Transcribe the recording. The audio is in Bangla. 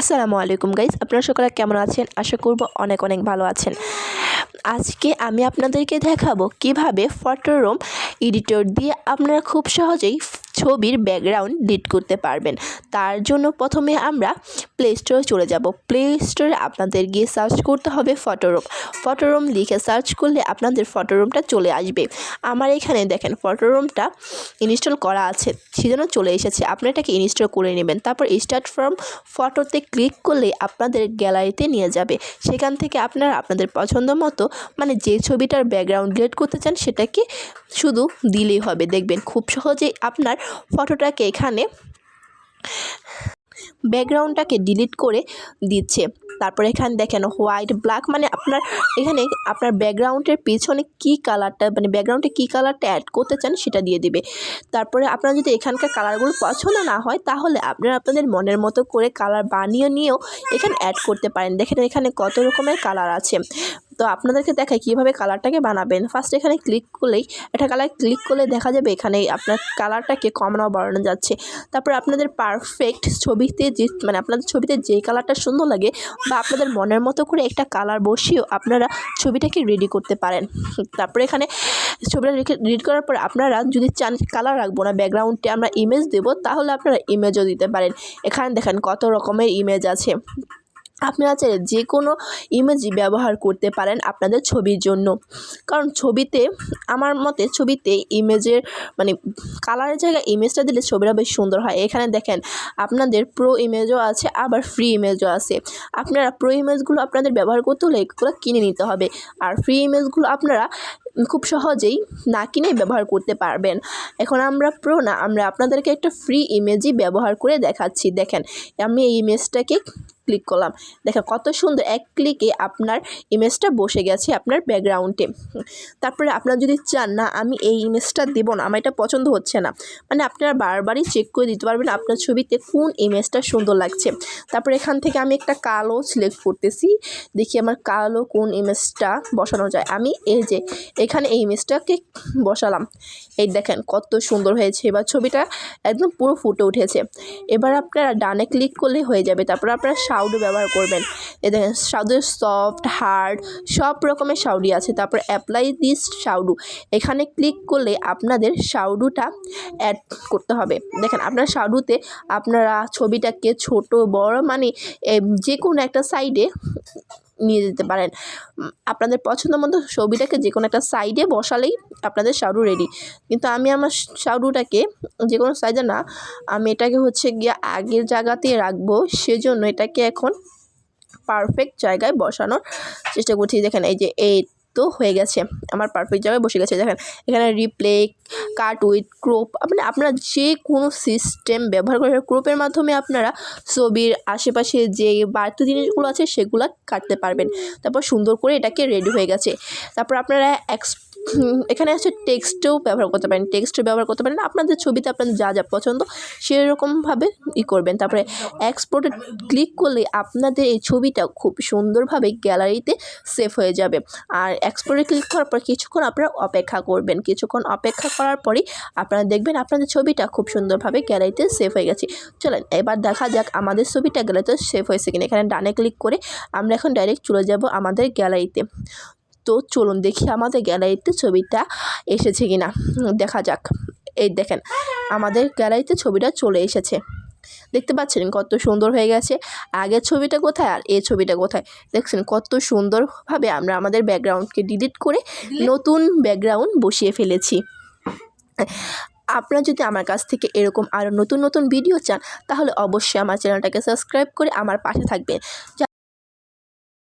আসসালামু আলাইকুম গাইজ আপনারা সকলে কেমন আছেন? আশা করব অনেক অনেক ভালো আছেন। আজকে আমি আপনাদেরকে দেখাবো কীভাবে ফটোরুম এডিটর দিয়ে আপনারা খুব সহজেই ছবির ব্যাকগ্রাউন্ড ডিট করতে পারবেন। তার জন্য প্রথমে আমরা প্লে স্টোরে চলে যাব। প্লে স্টোরে আপনাদের গিয়ে সার্চ করতে হবে ফটোরুম ফটোরুম লিখে সার্চ করলে আপনাদের ফটোরুমটা চলে আসবে। আমার এখানে দেখেন ফটোরুমটা ইনস্টল করা আছে। সেজন্য চলে এসেছে। আপনি এটাকে ইনস্টল করে নেবেন। তারপর স্টার্ট ফ্রম ফটোতে ক্লিক করলে আপনাদের গ্যালারিতে নিয়ে যাবে। সেখান থেকে আপনারা আপনাদের পছন্দ মতো মানে যে ছবিটার ব্যাকগ্রাউন্ড ডিলিট করতে চান সেটাকে শুধু দিলেই হবে। দেখবেন খুব সহজেই আপনার ফটোটাকে এখানে ব্যাকগ্রাউন্ডটাকে ডিলিট করে দিচ্ছে। তারপরে এখানে দেখেন হোয়াইট, ব্ল্যাক মানে আপনার এখানে আপনার ব্যাকগ্রাউন্ডের পিছনে কী কালারটা মানে ব্যাকগ্রাউন্ডে কী কালারটা অ্যাড করতে চান সেটা দিয়ে দিবে। তারপরে আপনার যদি এখানকার কালারগুলো পছন্দ না হয়, তাহলে আপনারা আপনাদের মনের মতো করে কালার বানিয়ে নিয়েও এখানে অ্যাড করতে পারেন। দেখেন এখানে কত রকমের কালার আছে। তো আপনাদেরকে দেখায় কীভাবে কালারটাকে বানাবেন। ফার্স্ট এখানে ক্লিক করলেই একটা কালার ক্লিক করলে দেখা যাবে এখানে আপনার কালারটাকে কমানো বাড়ানো যাচ্ছে। তারপর আপনাদের পারফেক্ট ছবিতে যে মানে আপনাদের ছবিতে যে কালারটা সুন্দর লাগে বা আপনাদের মনের মতো করে একটা কালার বসিয়েও আপনারা ছবিটাকে রেডি করতে পারেন। তারপরে এখানে ছবিটা রেডি করার পর আপনারা যদি চান কালার রাখব না ব্যাকগ্রাউন্ডে আমরা ইমেজ দেবো, তাহলে আপনারা ইমেজও দিতে পারেন। এখানে দেখেন কত রকমের ইমেজ আছে। আপনারা চাইলে যে কোনো ইমেজই ব্যবহার করতে পারেন আপনাদের ছবির জন্য। কারণ ছবিতে, আমার মতে ছবিতে ইমেজের মানে কালারের জায়গায় ইমেজটা দিলে ছবিটা বেশ সুন্দর হয়। এখানে দেখেন, আপনাদের প্রো ইমেজও আছে, আবার ফ্রি ইমেজও আছে। আপনারা প্রো ইমেজগুলো আপনাদের ব্যবহার করতে হলে এগুলো কিনে নিতে হবে। আর ফ্রি ইমেজগুলো আপনারা খুব সহজেই না কিনে ব্যবহার করতে পারবেন। এখন আমরা প্রো না, আমরা আপনাদেরকে একটা ফ্রি ইমেজই ব্যবহার করে দেখাচ্ছি। দেখেন, আমি এই ইমেজটাকে ক্লিক করলাম। দেখেন কত সুন্দর এক ক্লিকে আপনার ইমেজটা বসে গেছে আপনার ব্যাকগ্রাউন্ডে তারপরে আপনারা যদি চান, না, আমি এই ইমেজটা দেবো না, আমার এটা পছন্দ হচ্ছে না। মানে আপনারা বারবারই চেক করে দিতে পারবেন আপনার ছবিতে কোন ইমেজটা সুন্দর লাগছে। তারপরে এখান থেকে আমি একটা কালো সিলেক্ট করতেছি। দেখি আমার কালো কোন ইমেজটা বসানো যায়। আমি এই যে এখানে এই ইমেজটাকে বসালাম। এই দেখেন কত সুন্দর হয়েছে। এবার ছবিটা একদম পুরো ফুটে উঠেছে। এবার আপনারা ডানে ক্লিক করলে হয়ে যাবে। তারপর আপনারা শাউডু ব্যবহার করবেন। এ দেখেন শাউডের সফট হার্ড সব রকমের শাউডি আছে। তারপর অ্যাপ্লাই দিস শাউডু এখানে ক্লিক করলে আপনাদের সাউডুটা অ্যাড করতে হবে। দেখেন, আপনার সাউডুতে আপনারা ছবিটাকে ছোট, বড় মানে যে কোনো একটা সাইডে নিয়ে যেতে পারেন। আপনাদের পছন্দ মতো ছবিটাকে যে কোনো একটা সাইডে বসালেই আপনাদের শাড়ু রেডি কিন্তু আমি আমার শাউডুটাকে যে কোনো সাইডে না, আমি এটাকে হচ্ছে গিয়ে আগের জায়গাতে রাখব। সেজন্য এটাকে এখন পারফেক্ট জায়গায় বসানোর চেষ্টা করছি। দেখেন এই যে এই তো হয়ে গেছে। আমার পারফেক্ট জায়গায় বসে গেছে। দেখেন, এখানে রিপ্লে কাট উইথ ক্রোপ মানে আপনারা যে কোনো সিস্টেম ব্যবহার করে ক্রোপের মাধ্যমে আপনারা ছবির আশেপাশে যে বাড়তি জিনিসগুলো আছে সেগুলো কাটতে পারবেন। তারপর সুন্দর করে এটাকে রেডি হয়ে গেছে। তারপর আপনারা এক্স এখানে আছে টেক্সটও ব্যবহার করতে পারেন, টেক্সটও ব্যবহার করতে পারেন। আপনাদের ছবিতে আপনাদের যা যা পছন্দ, সেরকমভাবে ই করবেন। তারপরে এক্সপোর্টে ক্লিক করলে আপনাদের এই ছবিটা খুব সুন্দরভাবে গ্যালারিতে সেভ হয়ে যাবে। আর এক্সপোর্টে ক্লিক করার পর কিছুক্ষণ আপনারা অপেক্ষা করবেন। কিছুক্ষণ অপেক্ষা করার পরই আপনারা দেখবেন আপনাদের ছবিটা খুব সুন্দরভাবে গ্যালারিতে সেভ হয়ে গেছে। চলেন, এবার দেখা যাক আমাদের ছবিটা গ্যালারিতে সেভ হয়েছে কিনা। এখানে ডানে ক্লিক করে আমরা এখন ডাইরেক্ট চলে যাব আমাদের গ্যালারিতে তো চলুন দেখি আমাদের গ্যালারিতে ছবিটা এসেছে কিনা। হুম, দেখা যাক। এই দেখেন আমাদের গ্যালারিতে ছবিটা চলে এসেছে। দেখতে পাচ্ছেন কত সুন্দর হয়ে গেছে। আগের ছবিটা কোথায় আর এই ছবিটা কোথায়? দেখছেন কত সুন্দরভাবে আমরা আমাদের ব্যাকগ্রাউন্ডকে ডিলিট করে নতুন ব্যাকগ্রাউন্ড বসিয়ে ফেলেছি। আপনারা যদি আমার কাছ থেকে এরকম আরও নতুন নতুন ভিডিও চান তাহলে অবশ্যই আমার চ্যানেলটাকে সাবস্ক্রাইব করে আমার পাশে থাকবেন।